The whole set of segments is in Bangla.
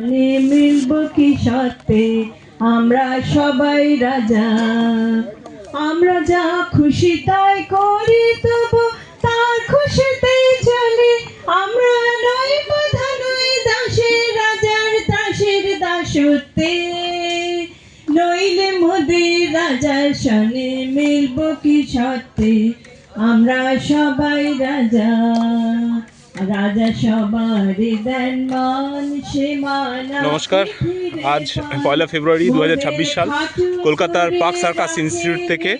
মানে মিলব কি সত্যি আমরা সবাই রাজা। আমরা যা খুশি তাই করি, তবু তার খুশিতে চলি। আমরা নই বাধা দাসের রাজার দাসের দাসত্বে। নইলে মোদের রাজার সনে মিলব কি সত্যি আমরা সবাই রাজা। রাজা নমস্কার। আজ পয়লা ফেব্রুয়ারি দু হাজার ছাব্বিশ সাল কলকাতার পার্ক সার্কাস ইনস্টিটিউট থেকে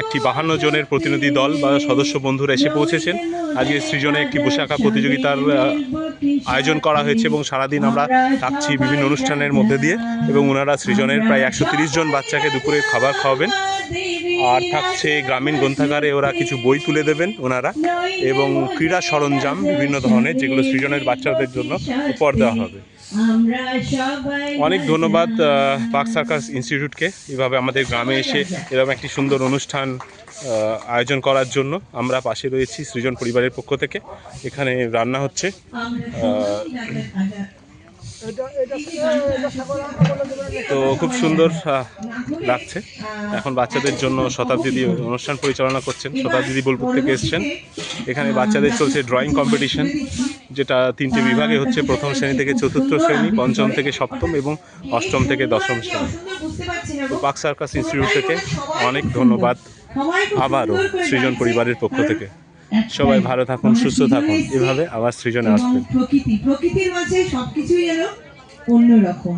একটি বাহান্ন জনের প্রতিনিধি দল বা সদস্য বন্ধুরা এসে পৌঁছেছেন। আজকে সৃজনে একটি বৈশাখা প্রতিযোগিতার আয়োজন করা হয়েছে এবং সারাদিন আমরা থাকছি বিভিন্ন অনুষ্ঠানের মধ্যে দিয়ে এবং ওনারা সৃজনের প্রায় একশো তিরিশ জন বাচ্চাকে দুপুরে খাবার খাওয়াবেন। আর থাকছে গ্রামীণ গ্রন্থাগারে ওরা কিছু বই তুলে দেবেন ওনারা এবং ক্রীড়া সরঞ্জাম বিভিন্ন ধরনের যেগুলো সৃজনের বাচ্চাদের জন্য উপহার দেওয়া হবে অনেক ধন্যবাদ পার্ক সার্কাস ইনস্টিটিউটকে এভাবে আমাদের গ্রামে এসে এরকম একটি সুন্দর অনুষ্ঠান আয়োজন করার জন্য আমরা পাশে রয়েছি সৃজন পরিবারের পক্ষ থেকে এখানে রান্না হচ্ছে তো খুব সুন্দর লাগছে। এখন বাচ্চাদের জন্য শতাব্দী অনুষ্ঠান পরিচালনা করছেন। শতাব্দী বোলপুর থেকে এসছেন। এখানে বাচ্চাদের চলছে ড্রয়িং কম্পিটিশন যেটা তিনটে বিভাগে হচ্ছে। প্রথম শ্রেণি থেকে চতুর্থ শ্রেণি, পঞ্চম থেকে সপ্তম এবং অষ্টম থেকে দশম শ্রেণি। তো পার্ক সার্কাস ইনস্টিটিউট থেকে অনেক ধন্যবাদ। আবারও সৃজন পরিবারের পক্ষ থেকে। সবাই ভালো থাকুন, সুস্থ থাকুন। এভাবে আবার সৃজনে আসবেন। প্রকৃতি, প্রকৃতির মাঝে সবকিছুই এলো অন্যরকম।